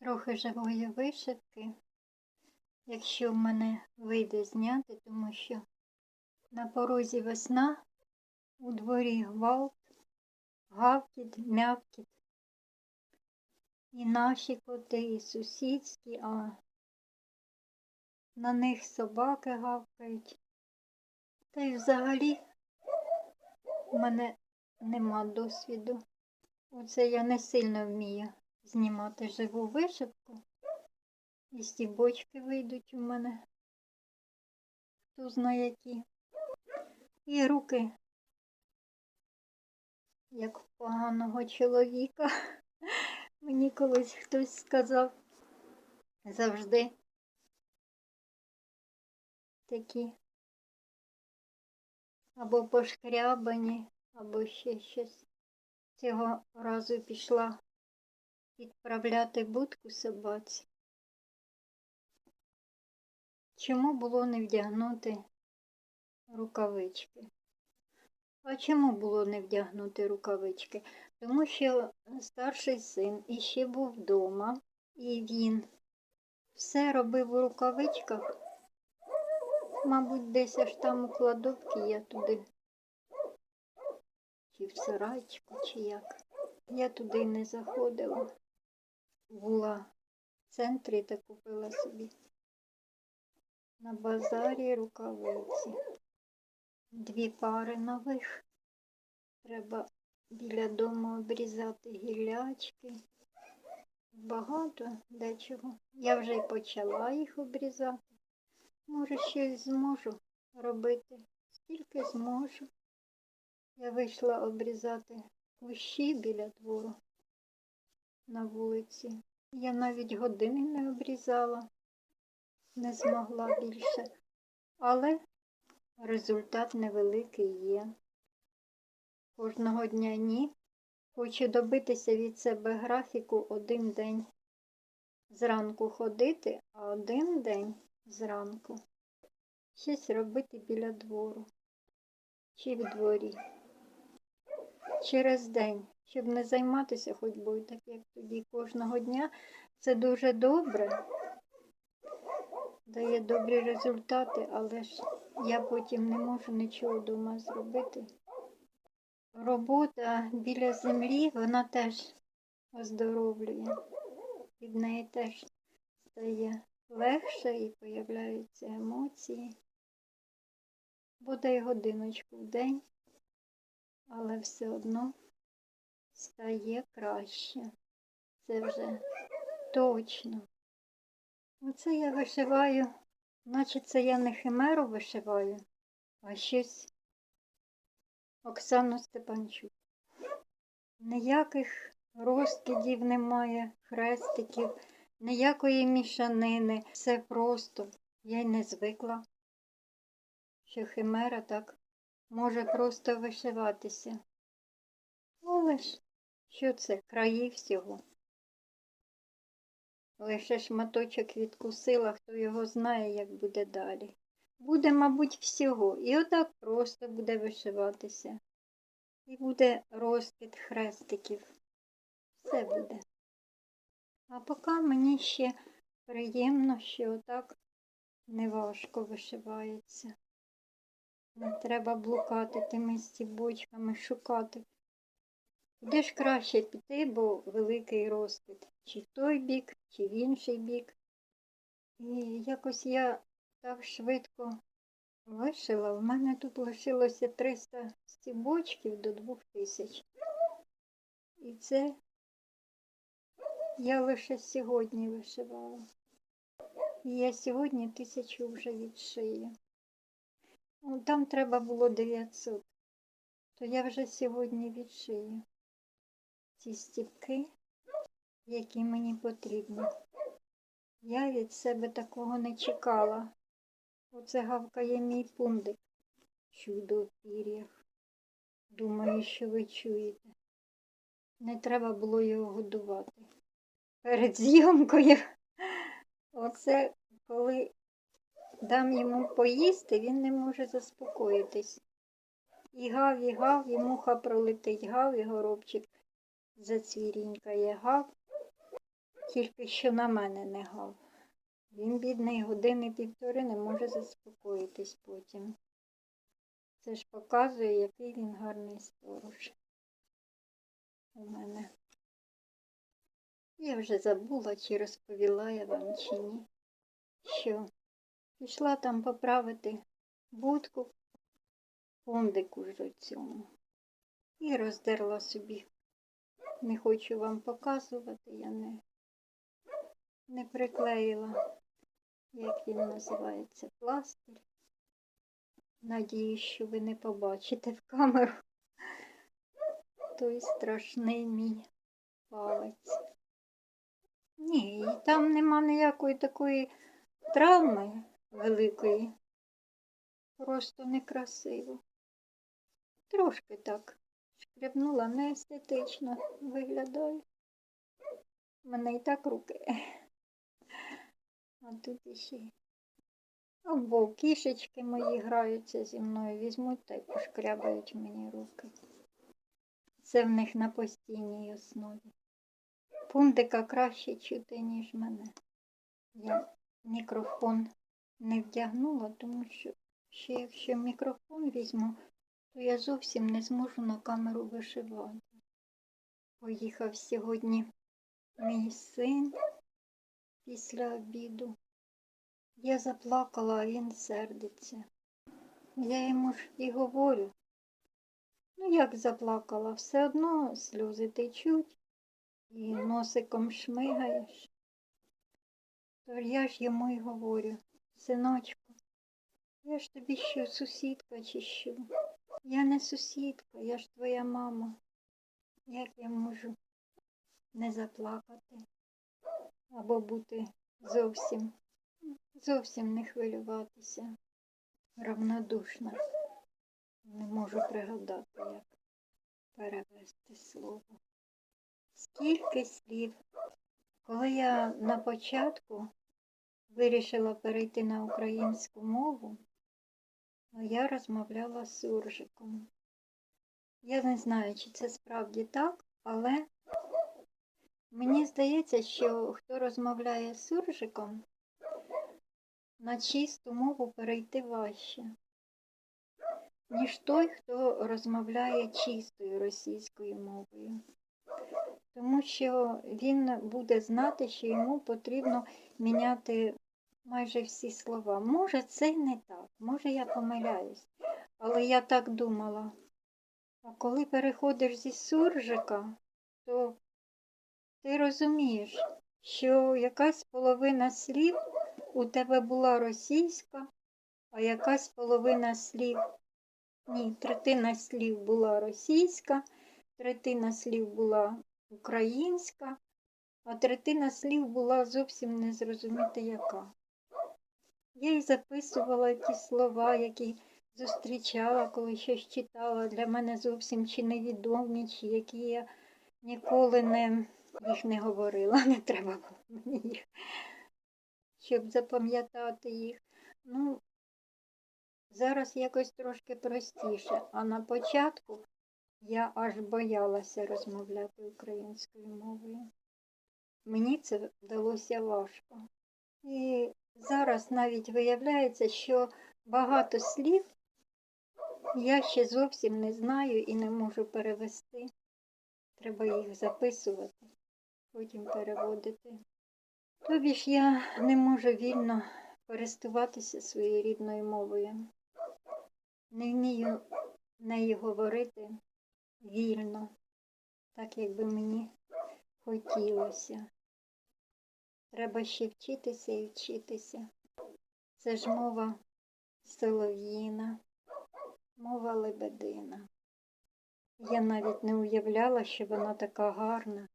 трохи живої вишивки, якщо в мене вийде зняти, тому що на порозі весна, у дворі гвалт, гавкіт, мявкіт. І наші коти, і сусідські, а на них собаки гавкають. Та й взагалі в мене нема досвіду. Оце я не сильно вмію знімати живу вишивку. І стібочки вийдуть у мене. Хто знає які. І руки, як поганого чоловіка. Мені колись хтось сказав завжди такі або пошкрябані, або ще щось. Цього разу пішла відправляти будку собаці. Чому було не вдягнути рукавички? А чому було не вдягнути рукавички? Тому що старший син іще був вдома, і він все робив у рукавичках. Мабуть, десь аж там у кладовці я туди, чи в сарайчику, чи як. Я туди не заходила. Була в центрі та купила собі на базарі рукавиці. Дві пари нових. Треба біля дому обрізати гілячки. Багато дечого. Я вже й почала їх обрізати. Може, щось зможу робити. Скільки зможу. Я вийшла обрізати кущі біля двору на вулиці. Я навіть години не обрізала, не змогла більше. Але результат невеликий є. Кожного дня ні. Хочу добитися від себе графіку один день зранку ходити, а один день зранку щось робити біля двору чи в дворі. Через день, щоб не займатися ходьбою, так як тоді кожного дня, це дуже добре, дає добрі результати, але ж я потім не можу нічого вдома зробити. Робота біля землі, вона теж оздоровлює. Від неї теж стає легше і появляються емоції. Буде годиночку в день, але все одно стає краще. Це вже точно. Оце я вишиваю, наче це я не химеру вишиваю, а щось Оксану Степанчук. Ніяких розкидів немає, хрестиків, ніякої мішанини. Все просто. Я й не звикла, що химера так може просто вишиватися. Але ж, що це, краї всього. Лише шматочок відкусила, хто його знає, як буде далі. Буде, мабуть, всього. І отак просто буде вишиватися. І буде розкид хрестиків. Все буде. А поки мені ще приємно, що отак неважко вишивається. Не треба блукати тими стібочками, шукати. Куди ж краще піти, бо великий розкид. Чи в той бік, чи в інший бік. І якось я так швидко вишила. В мене тут лишилося 300 стібочків до 2000. І це я лише сьогодні вишивала. І я сьогодні тисячу вже відшию. Ну, там треба було 900, то я вже сьогодні відшию ці стіпки, які мені потрібні. Я від себе такого не чекала. Оце гавкає мій пундик. Чудо в пір'ях. Думаю, що ви чуєте. Не треба було його годувати. Перед зйомкою. Оце коли дам йому поїсти, він не може заспокоїтись. І гав, і гав, і муха пролетить, гав, і горобчик зацвірінькає, гав. тільки що на мене не гав. Він, бідний, години півтори не може заспокоїтись потім. Це ж показує, який він гарний сторож у мене. Я вже забула, чи розповіла я вам, чи ні, що пішла там поправити будку фондику ж цьому і роздерла собі. Не хочу вам показувати, я не, не приклеїла, як він називається, пластир. Надіюсь, що ви не побачите в камеру той страшний мій палець. Ні, і там нема ніякої такої травми великої. Просто некрасиво. Трошки так шкрябнула, не естетично виглядає. У мене і так руки. А тут іще. Або кішечки мої граються зі мною, візьмуть та й пошкрябають мені руки. Це в них на постійній основі. Пундика краще чути, ніж мене. Я мікрофон не вдягнула, тому що ще якщо мікрофон візьму, то я зовсім не зможу на камеру вишивати. Поїхав сьогодні мій син після обіду. Я заплакала, а він сердиться. Я йому ж і говорю. Ну, як заплакала, все одно сльози течуть і носиком шмигаєш. То я ж йому й говорю, синочку, я ж тобі що, сусідка чи що? Я не сусідка, я ж твоя мама. Як я можу не заплакати або бути зовсім, зовсім не хвилюватися, равнодушна. Не можу пригадати, як перевести слово. Скільки слів, коли я на початку вирішила перейти на українську мову, я розмовляла з суржиком. Я не знаю, чи це справді так, але мені здається, що хто розмовляє з суржиком, на чисту мову перейти важче, ніж той, хто розмовляє чистою російською мовою. Тому що він буде знати, що йому потрібно міняти майже всі слова. Може, це не так, може я помиляюсь, але я так думала. А коли переходиш зі суржика, то ти розумієш, що якась половина слів у тебе була російська, а якась половина слів, ні, третина слів була російська, третина слів була українська, а третина слів була зовсім не зрозуміти яка. Я й записувала ті слова, які зустрічала, коли щось читала, для мене зовсім чи невідомі, чи які я ніколи не їх не говорила, не треба було мені їх, щоб запам'ятати їх. Ну, зараз якось трошки простіше, а на початку я аж боялася розмовляти українською мовою. Мені це вдалося важко. І зараз навіть виявляється, що багато слів я ще зовсім не знаю і не можу перевести. Треба їх записувати, потім переводити. Тобі ж я не можу вільно користуватися своєю рідною мовою. Не вмію нею говорити вільно, так як би мені хотілося. Треба ще вчитися і вчитися. Це ж мова солов'їна, мова лебедина. Я навіть не уявляла, що вона така гарна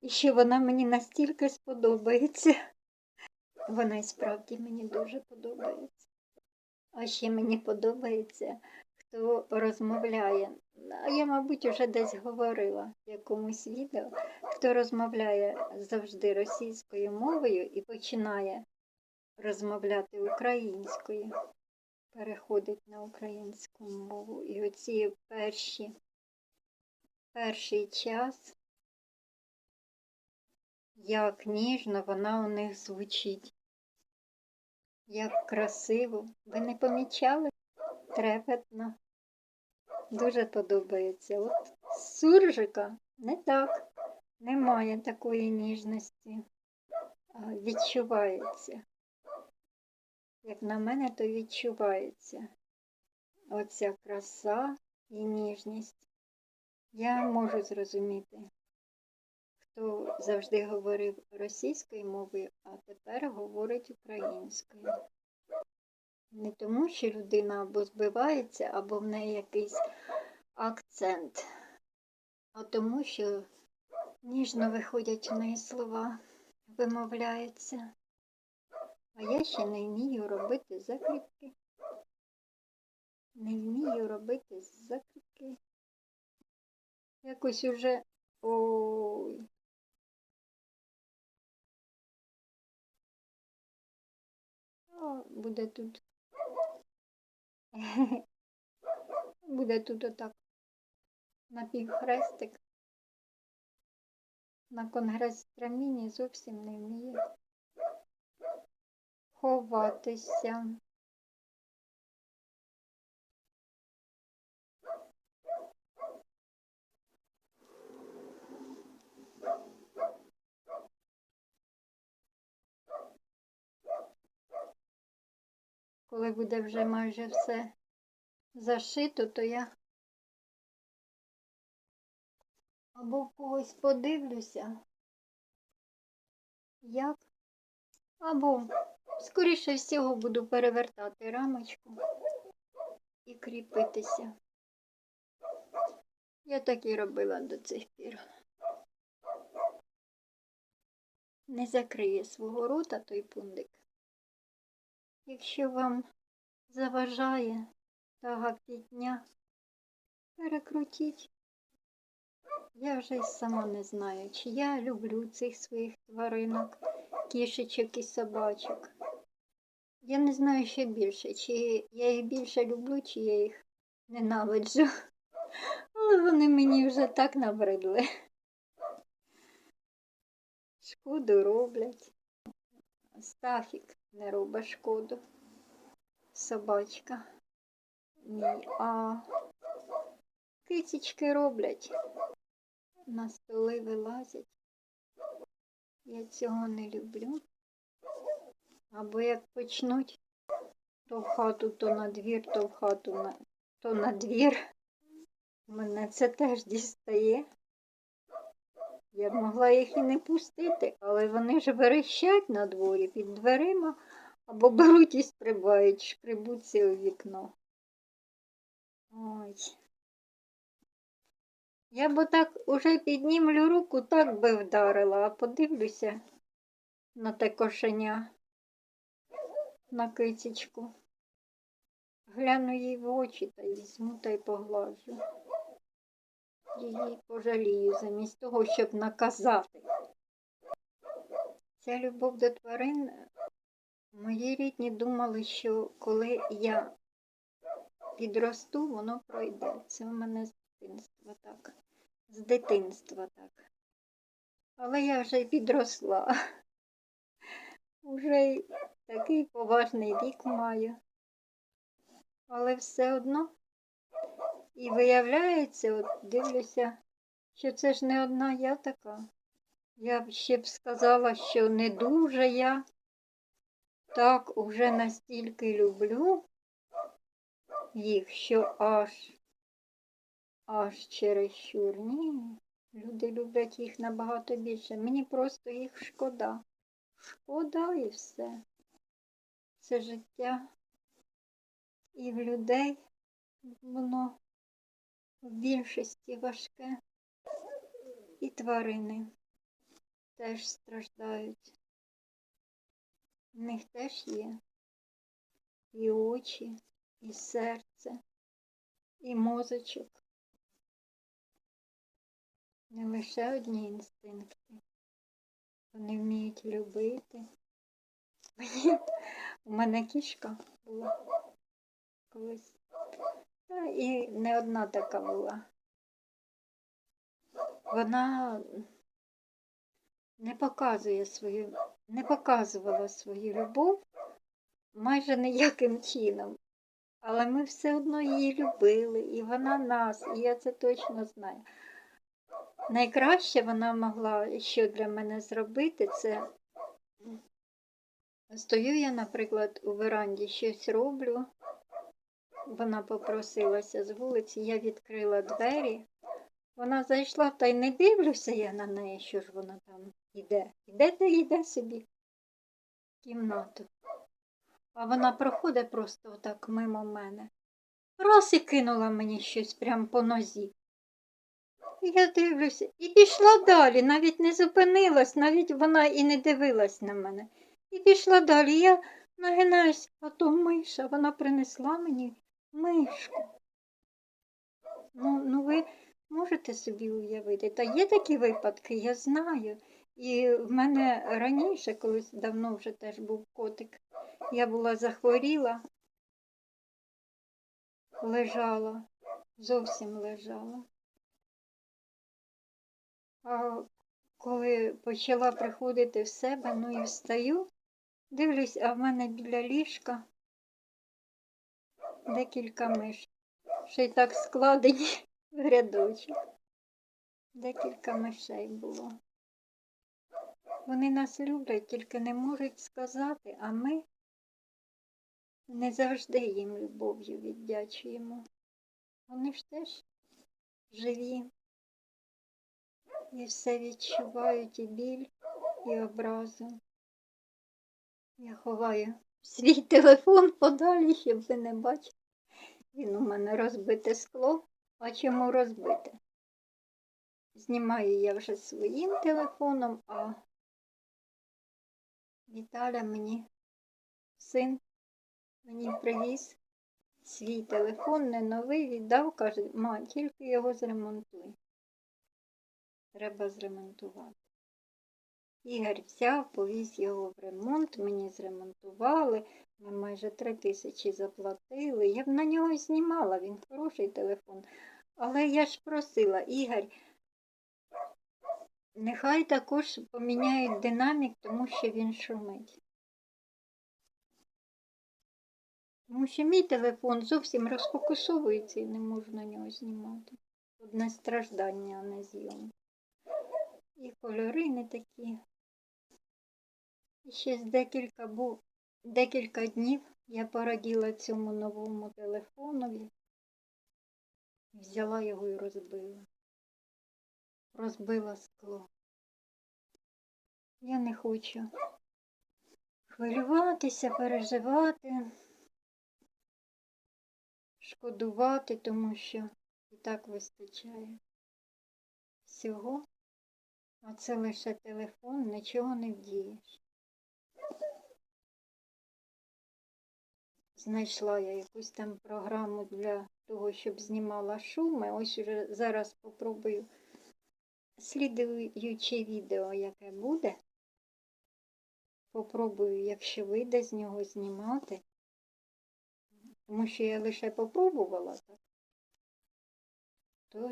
і що вона мені настільки сподобається. Вона і справді мені дуже подобається. А ще мені подобається, хто розмовляє. Я, мабуть, вже десь говорила в якомусь відео, хто розмовляє завжди російською мовою і починає розмовляти українською, переходить на українську мову. І оці перші, перший час як ніжно вона у них звучить. Як красиво. Ви не помічали? Трепетно. Дуже подобається. От суржика не так. Немає такої ніжності. Відчувається. Як на мене, то відчувається. Оця краса і ніжність. Я можу зрозуміти, хто завжди говорив російською мовою, а тепер говорить українською. Не тому, що людина або збивається, або в неї якийсь акцент, а тому, що ніжно виходять у неї слова, вимовляються. А я ще не вмію робити закріпки. Не вмію робити закріпки. Якось уже ой. Буде тут. Буде тут отак. Напівхрестик. На конгрес страміні зовсім не вміє ховатися. Коли буде вже майже все зашито, то я або в когось подивлюся, як, або, скоріше всього, буду перевертати рамочку і кріпитися. Я так і робила до цих пір. Не закриє свого рота той пундик. Якщо вам заважає та гавкітня, перекрутіть. Я вже сама не знаю, чи я люблю цих своїх тваринок, кішечок і собачок. Я не знаю ще більше, чи я їх більше люблю, чи я їх ненавиджу. Але вони мені вже так набридли. Шкоду роблять. Стафік не робить шкоду. Собачка. Мій. А кисічки роблять. На столи вилазять. Я цього не люблю. Або як почнуть то в хату, то на двір, то в хату, то на двір. Мене це теж дістає. Я б могла їх і не пустити, але вони ж верещать на дворі під дверима або беруть і стрибають, шкребуться у вікно. Ой. Я б так уже піднімлю руку, так би вдарила, а подивлюся на те кошеня, на кицечку. Гляну їй в очі та візьму та й поглажу. Її пожалію замість того, щоб наказати. Ця любов до тварин мої рідні думали, що коли я підросту, воно пройде. Це в мене з дитинства так. З дитинства так. Але я вже й підросла. Уже такий поважний вік маю. Але все одно і виявляється, от дивлюся, що це ж не одна я така. Я б ще б сказала, що не дуже я так уже настільки люблю їх, що аж аж чересчур. Ні, люди люблять їх набагато більше. Мені просто їх шкода. Шкода і все. Це життя і в людей воно в більшості важке. І тварини теж страждають. В них теж є і очі, і серце, і мозочок. Не лише одні інстинкти. Вони вміють любити. У мене кішка була колись. І не одна така була. Вона не показує свою, не показувала свою любов майже ніяким чином. Але ми все одно її любили, і вона нас, і я це точно знаю. Найкраще вона могла що для мене зробити, це стою я, наприклад, у веранді щось роблю. Вона попросилася з вулиці, я відкрила двері. Вона зайшла, та й не дивлюся я на неї, що ж вона там іде. Іде та йде собі в кімнату. А вона проходить просто отак мимо мене. Раз і кинула мені щось прямо по нозі. Я дивлюся і пішла далі, навіть не зупинилась, навіть вона і не дивилась на мене. І пішла далі. Я нагинаюсь, а то миша, вона принесла мені мишку. Ну, ну ви можете собі уявити. Та є такі випадки, я знаю. І в мене раніше, колись давно вже теж був котик, я була захворіла, лежала, зовсім лежала. А коли почала приходити в себе, ну і встаю, дивлюсь, а в мене біля ліжка декілька миш. Ще й так складені в рядочок. Декілька мишей було. Вони нас люблять, тільки не можуть сказати, а ми не завжди їм любов'ю віддячуємо. Вони ж теж живі і все відчувають і біль, і образу. Я ховаю свій телефон подалі, щоб ви не бачили. Він у мене розбите скло. А чому розбите? Знімаю я вже своїм телефоном, а Віталя мені, син, мені привіз свій телефон, не новий, віддав, каже, ма, тільки його зремонтуй. Треба зремонтувати. Ігор взяв, повіз його в ремонт, мені зремонтували, ми майже три тисячі заплатили. Я б на нього знімала, він хороший телефон. Але я ж просила, Ігор, нехай також поміняють динамік, тому що він шумить. Тому що мій телефон зовсім розфокусовується і не можу на нього знімати. Одне страждання, а не зйомка. І кольори не такі. Ще з декілька, бу... декілька днів я пораділа цьому новому телефонові, взяла його і розбила. Розбила скло. Я не хочу хвилюватися, переживати, шкодувати, тому що і так вистачає всього. А це лише телефон, нічого не вдієш. Знайшла я якусь там програму для того, щоб знімала шуми. Ось уже зараз попробую слідуюче відео, яке буде. Попробую, якщо вийде з нього знімати. Тому що я лише попробувала так, то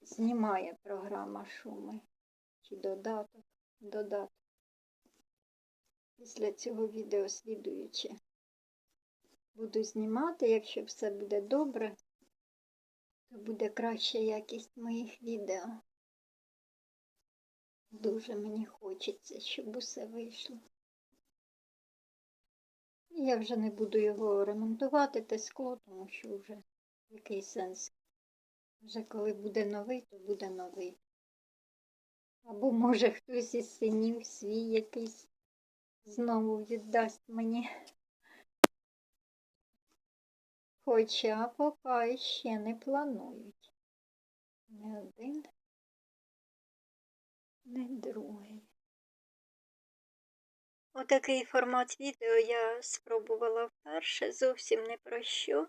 знімає програма шуми чи додаток, додаток. Після цього відео слідуюче буду знімати, якщо все буде добре, то буде краща якість моїх відео. Дуже мені хочеться, щоб усе вийшло. Я вже не буду його ремонтувати, те скло, тому що вже який сенс. Вже коли буде новий, то буде новий. Або, може, хтось із синів свій якийсь знову віддасть мені. Хоча поки ще не планують. Не один, не другий. Отакий формат відео я спробувала вперше, зовсім не про що.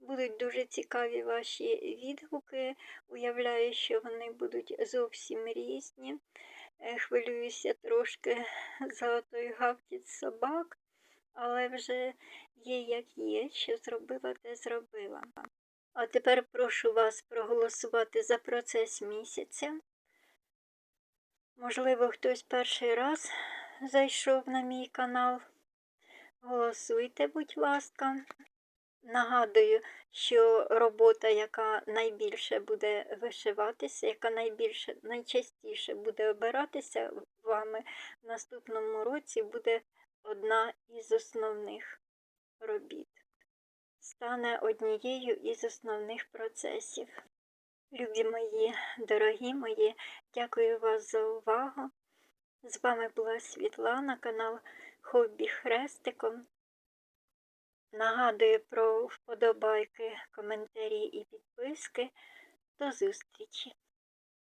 Будуть дуже цікаві ваші відгуки. Уявляю, що вони будуть зовсім різні. Е, хвилююся трошки за той гавкіт собак, але вже є, як є, що зробила, те зробила. А тепер прошу вас проголосувати за процес місяця. Можливо, хтось перший раз зайшов на мій канал. Голосуйте, будь ласка. Нагадую, що робота, яка найбільше буде вишиватися, яка найбільше, найчастіше буде обиратися вами в наступному році, буде одна із основних робіт. Стане однією із основних процесів. Любі мої, дорогі мої, дякую вас за увагу. З вами була Світлана, канал Хобі Хрестиком. Нагадую про вподобайки, коментарі і підписки. До зустрічі!